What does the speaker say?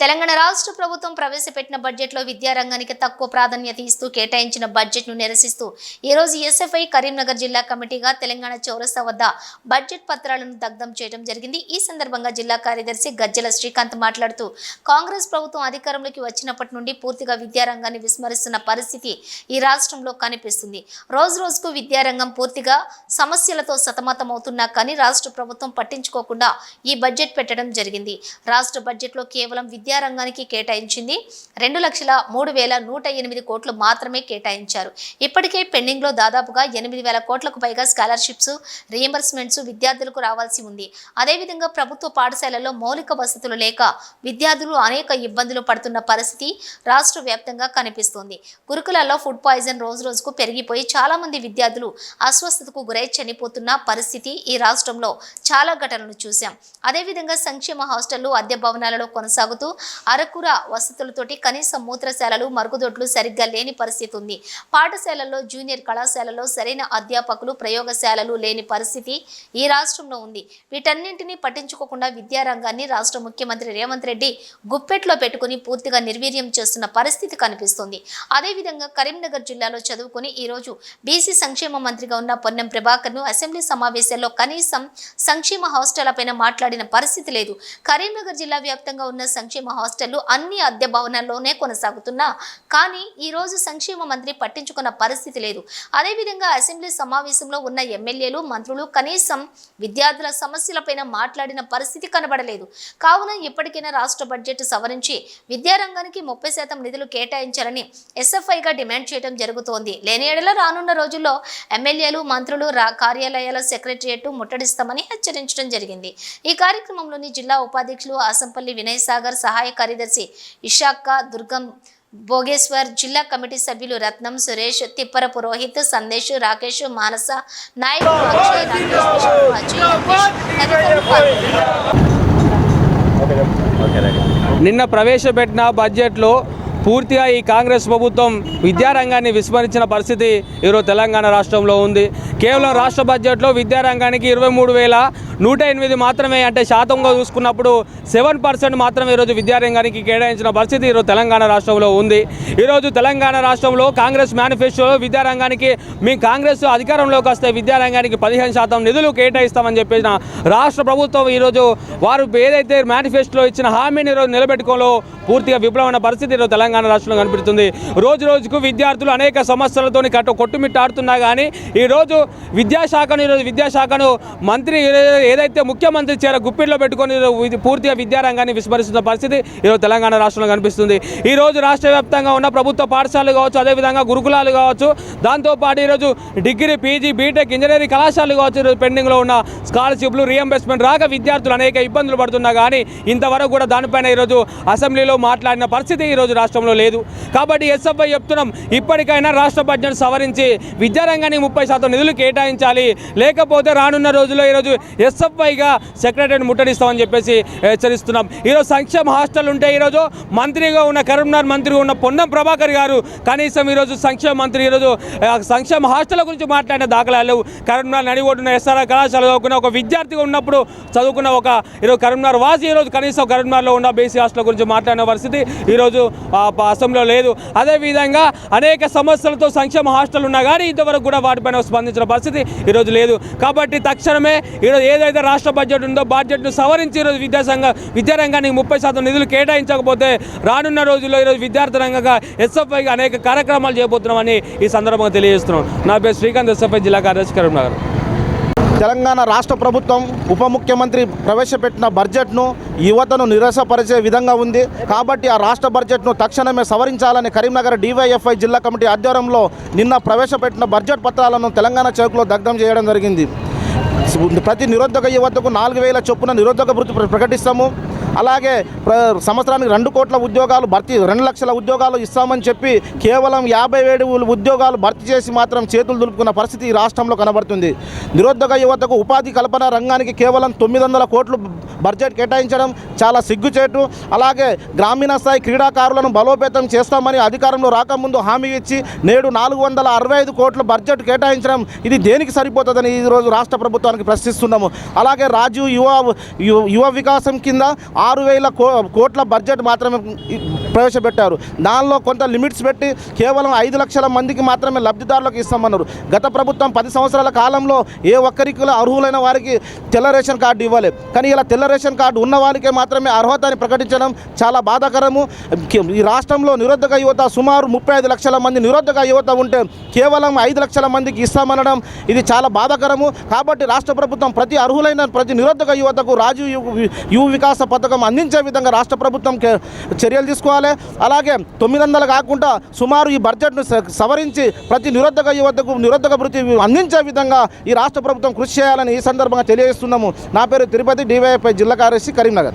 తెలంగాణ రాష్ట్ర ప్రభుత్వం ప్రవేశపెట్టిన బడ్జెట్లో విద్యారంగానికి తక్కువ ప్రాధాన్యత ఇస్తూ కేటాయించిన బడ్జెట్ను నిరసిస్తూ ఈరోజు ఎస్ఎఫ్ఐ కరీంనగర్ జిల్లా కమిటీగా తెలంగాణ చౌరస్తా వద్ద బడ్జెట్ పత్రాలను దగ్ధం చేయడం జరిగింది. ఈ సందర్భంగా జిల్లా కార్యదర్శి గజ్జల శ్రీకాంత్ మాట్లాడుతూ కాంగ్రెస్ ప్రభుత్వం అధికారంలోకి వచ్చినప్పటి నుండి పూర్తిగా విద్యారంగాన్ని విస్మరిస్తున్న పరిస్థితి ఈ రాష్ట్రంలో కనిపిస్తుంది. రోజు రోజుకు విద్యారంగం పూర్తిగా సమస్యలతో సతమతమవుతున్నా కానీ రాష్ట్ర ప్రభుత్వం పట్టించుకోకుండా ఈ బడ్జెట్ పెట్టడం జరిగింది. రాష్ట్ర బడ్జెట్లో కేవలం విద్యారంగానికి కేటాయించింది. రెండు లక్షల మూడు వేల నూట ఎనిమిది కోట్లు మాత్రమే కేటాయించారు. ఇప్పటికే పెండింగ్లో దాదాపుగా ఎనిమిది వేల కోట్లకు పైగా స్కాలర్షిప్స్ రియంబర్స్మెంట్స్ విద్యార్థులకు రావాల్సి ఉంది. అదేవిధంగా ప్రభుత్వ పాఠశాలల్లో మౌలిక వసతులు లేక విద్యార్థులు అనేక ఇబ్బందులు పడుతున్న పరిస్థితి రాష్ట్ర వ్యాప్తంగా కనిపిస్తోంది. గురుకులాల్లో ఫుడ్ పాయిజన్ రోజు రోజుకు పెరిగిపోయి చాలా మంది విద్యార్థులు అస్వస్థతకు గురై చనిపోతున్న పరిస్థితి ఈ రాష్ట్రంలో చాలా ఘటనలు చూశాం. అదేవిధంగా సంక్షేమ హాస్టళ్ళు అద్దె భవనాలలో కొనసాగుతూ అరకుర వసతులతోటి కనీస మూత్రశాలలు మరుగుదొడ్లు సరిగ్గా లేని పరిస్థితి ఉంది. పాఠశాలల్లో జూనియర్ కళాశాలలో సరైన అధ్యాపకులు ప్రయోగశాలలు లేని పరిస్థితి ఈ రాష్ట్రంలో ఉంది. వీటన్నింటినీ పట్టించుకోకుండా విద్యారంగాన్ని రాష్ట్ర ముఖ్యమంత్రి రేవంత్ రెడ్డి గుప్పెట్లో పెట్టుకుని పూర్తిగా నిర్వీర్యం చేస్తున్న పరిస్థితి కనిపిస్తుంది. అదేవిధంగా కరీంనగర్ జిల్లాలో చదువుకుని ఈరోజు బీసీ సంక్షేమ మంత్రిగా ఉన్న పొన్నం ప్రభాకర్ను అసెంబ్లీ సమావేశాల్లో కనీసం సంక్షేమ హాస్టళ్ళపైన మాట్లాడిన పరిస్థితి లేదు. కరీంనగర్ జిల్లా వ్యాప్తంగా ఉన్న సంక్షేమ హాస్టళ్ళు అన్ని అద్దె భవనాల్లోనే కొనసాగుతున్నా. కానీ ఈ రోజు సంక్షేమ మంత్రి పట్టించుకున్న పరిస్థితి లేదు. అదేవిధంగా అసెంబ్లీ సమావేశంలో ఉన్న ఎమ్మెల్యేలు మంత్రులు కనీసం విద్యార్థుల సమస్యలపైన మాట్లాడిన పరిస్థితి కనబడలేదు. కావున ఇప్పటికైనా రాష్ట్ర బడ్జెట్ సవరించి విద్యారంగానికి ముప్పై శాతం నిధులు కేటాయించాలని ఎస్ఎఫ్ఐగా డిమాండ్ చేయడం జరుగుతోంది. లేని ఏడల రానున్న రోజుల్లో ఎమ్మెల్యేలు మంత్రులు రా కార్యాలయాల సెక్రటరియట్ ముట్టడిస్తామని హెచ్చరించడం జరిగింది. ఈ కార్యక్రమంలోని జిల్లా ఉపాధ్యక్షులు ఆసంపల్లి వినయ్ సాగర్ సహాయ కార్యదర్శి ఇషాక్క దుర్గం భోగేశ్వర్ జిల్లా కమిటీ సభ్యులు రత్నం సురేష్ తిప్పర పురోహిత్ సందేశ్ రాకేష్ మానస నాయక్ నిన్న ప్రవేశపెట్టిన బడ్జెట్లో పూర్తిగా ఈ కాంగ్రెస్ ప్రభుత్వం విద్యారంగాన్ని విస్మరించిన పరిస్థితి ఈరోజు తెలంగాణ రాష్ట్రంలో ఉంది. కేవలం రాష్ట్ర బడ్జెట్లో విద్యారంగానికి ఇరవై మూడు వేల నూట ఎనిమిది మాత్రమే అంటే శాతంగా చూసుకున్నప్పుడు సెవెన్ పర్సెంట్ మాత్రమే ఈరోజు విద్యారంగానికి కేటాయించిన పరిస్థితి ఈరోజు తెలంగాణ రాష్ట్రంలో ఉంది. ఈరోజు తెలంగాణ రాష్ట్రంలో కాంగ్రెస్ మేనిఫెస్టోలో విద్యారంగానికి మీ కాంగ్రెస్ అధికారంలోకి వస్తే విద్యారంగానికి పదిహేను శాతం నిధులు కేటాయిస్తామని చెప్పేసిన రాష్ట్ర ప్రభుత్వం ఈరోజు వారు ఏదైతే మేనిఫెస్టోలో ఇచ్చిన హామీని ఈరోజు నిలబెట్టుకోలో పూర్తిగా విఫలమైన పరిస్థితి ఈరోజు తెలంగాణ రాష్ట్రంలో కనిపిస్తుంది. రోజు రోజుకు విద్యార్థులు అనేక సమస్యలతో కట్టు కొట్టుమిట్టాడుతున్నా కానీ ఈరోజు విద్యాశాఖను ఈరోజు విద్యాశాఖను మంత్రి ఏదైతే ముఖ్యమంత్రి చేర గుప్పిట్లో పెట్టుకొని పూర్తిగా విద్యారంగాన్ని విస్మరిస్తున్న పరిస్థితి ఈరోజు తెలంగాణ రాష్ట్రంలో కనిపిస్తుంది. ఈ రోజు రాష్ట్ర వ్యాప్తంగా ఉన్న ప్రభుత్వ పాఠశాలలు కావచ్చు అదేవిధంగా గురుకులాలు కావచ్చు దాంతోపాటు ఈరోజు డిగ్రీ పీజీ బీటెక్ ఇంజనీరింగ్ కళాశాలలు కావచ్చు ఈరోజు పెండింగ్లో ఉన్న స్కాలర్షిప్లు రీఎంబర్స్మెంట్ రాక విద్యార్థులు అనేక ఇబ్బందులు పడుతున్నా కానీ ఇంతవరకు కూడా దానిపైన ఈరోజు అసెంబ్లీలో మాట్లాడిన పరిస్థితి ఈరోజు రాష్ట్రంలో లేదు. కాబట్టి ఎస్ఎఫ్ఐ చెప్తున్నాం ఇప్పటికైనా రాష్ట్ర బడ్జెట్ సవరించి విద్యారంగానికి ముప్పై శాతం నిధులు కేటాయించాలి. లేకపోతే రానున్న రోజుల్లో ఈరోజు ఎస్ఎఫ్ఐగా సెక్రటరీని ముట్టడిస్తామని చెప్పేసి హెచ్చరిస్తున్నాం. ఈరోజు సంక్షేమ హాస్టల్ ఉంటే ఈరోజు మంత్రిగా ఉన్న కరీంనగర్ మంత్రిగా ఉన్న పొన్నం ప్రభాకర్ గారు కనీసం ఈరోజు సంక్షేమ మంత్రి ఈరోజు సంక్షేమ హాస్టల్ గురించి మాట్లాడిన దాఖలాలు కరీంనగర్ నడిగొడ్డున ఎస్ఆర్ఆర్ కళాశాల చదువుకున్న ఒక విద్యార్థిగా ఉన్నప్పుడు చదువుకున్న ఒక ఈరోజు కరీంనగర్ వాసి ఈరోజు కనీసం కరీంనగర్లో ఉన్న బీసీ హాస్టల్ గురించి మాట్లాడిన పరిస్థితి ఈరోజు అసెంబ్లీలో లేదు. అదేవిధంగా అనేక సమస్యలతో సంక్షేమ హాస్టల్ ఉన్నా కానీ ఇంతవరకు కూడా వాటిపైన స్పందించడం స్పందించిన పరిస్థితి ఈరోజు లేదు. కాబట్టి తక్షణమే ఈరోజు ఏదైతే రాష్ట్ర బడ్జెట్ ఉందో బడ్జెట్ను సవరించి ఈరోజు విద్యాసంఘ విద్యారంగానికి ముప్పై శాతం నిధులు కేటాయించకపోతే రానున్న రోజుల్లో ఈరోజు విద్యార్థి రంగంగా ఎస్ఎఫ్ఐగా అనేక కార్యక్రమాలు చేయబోతున్నామని ఈ సందర్భంగా తెలియజేస్తున్నాం. నా పేరు శ్రీకాంత్ ఎస్ఎఫ్ఐ జిల్లా కార్యదర్శి కరీంనగర్. తెలంగాణ రాష్ట్ర ప్రభుత్వం ఉప ముఖ్యమంత్రి ప్రవేశపెట్టిన బడ్జెట్ను యువతను నిరాశపరిచే విధంగా ఉంది. కాబట్టి ఆ రాష్ట్ర బడ్జెట్ను తక్షణమే సవరించాలని కరీంనగర్ డివైఎఫ్ఐ జిల్లా కమిటీ ఆధ్వర్యంలో నిన్న ప్రవేశపెట్టిన బడ్జెట్ పత్రాలను తెలంగాణ చౌక్లో దగ్ధం చేయడం జరిగింది. ప్రతి నిరుద్యోగ యువతకు నాలుగు వేల చొప్పున నిరుద్యోగ వృత్తి ప్రకటిస్తాము. అలాగే సంవత్సరానికి రెండు కోట్ల ఉద్యోగాలు భర్తీ రెండు లక్షల ఉద్యోగాలు ఇస్తామని చెప్పి కేవలం యాభై ఏడు ఉద్యోగాలు భర్తీ చేసి మాత్రం చేతులు దులుపుకున్న పరిస్థితి ఈ రాష్ట్రంలో కనబడుతుంది. నిరుద్యోగ యువతకు ఉపాధి కల్పన రంగానికి కేవలం తొమ్మిది వందల కోట్లు బడ్జెట్ కేటాయించడం చాలా సిగ్గుచేటు. అలాగే గ్రామీణ స్థాయి క్రీడాకారులను బలోపేతం చేస్తామని అధికారంలో రాకముందు హామీ ఇచ్చి నేడు నాలుగు వందల అరవై ఐదు కోట్ల బడ్జెట్ కేటాయించడం ఇది దేనికి సరిపోతుందని ఈరోజు రాష్ట్ర ప్రభుత్వానికి ప్రశ్నిస్తున్నాము. అలాగే రాజీవ్ యువ యువ- యువ వికాసం కింద ఆరు వేల కో కోట్ల బడ్జెట్ మాత్రమే ప్రవేశపెట్టారు. దానిలో కొంత లిమిట్స్ పెట్టి కేవలం ఐదు లక్షల మందికి మాత్రమే లబ్ధిదారులకు ఇస్తామన్నారు. గత ప్రభుత్వం పది సంవత్సరాల కాలంలో ఏ ఒక్కరికి అర్హులైన వారికి తెల్ల రేషన్ కార్డు ఇవ్వాలి. కానీ ఇలా తెల్ల రేషన్ కార్డు ఉన్న వారికే మాత్రమే అర్హత అని ప్రకటించడం చాలా బాధాకరము. ఈ రాష్ట్రంలో నిరుద్యోగ యువత సుమారు ముప్పై ఐదు లక్షల మంది నిరుద్యోగ యువత ఉంటే కేవలం ఐదు లక్షల మందికి ఇస్తామనడం ఇది చాలా బాధాకరము. కాబట్టి రాష్ట్ర ప్రభుత్వం ప్రతి అర్హులైన ప్రతి నిరుద్యోగ యువతకు రాజీవ్ యువ- యువ వికాస పథకం అందించే విధంగా రాష్ట్ర ప్రభుత్వం కే- చర్యలు తీసుకోవాలి. అలాగే తొమ్మిది వందలు కాకుండా సుమారు ఈ బడ్జెట్ను స- సవరించి ప్రతి నిరుద్యోగ యువతకు నిరుద్యోగ వృత్తి అందించే విధంగా ఈ రాష్ట్ర ప్రభుత్వం కృషి చేయాలని ఈ సందర్భంగా తెలియజేస్తున్నాము. నా పేరు తిరుపతి డివైఎఫ్ఐ జిల్లా కార్యదర్శి కరీంనగర్.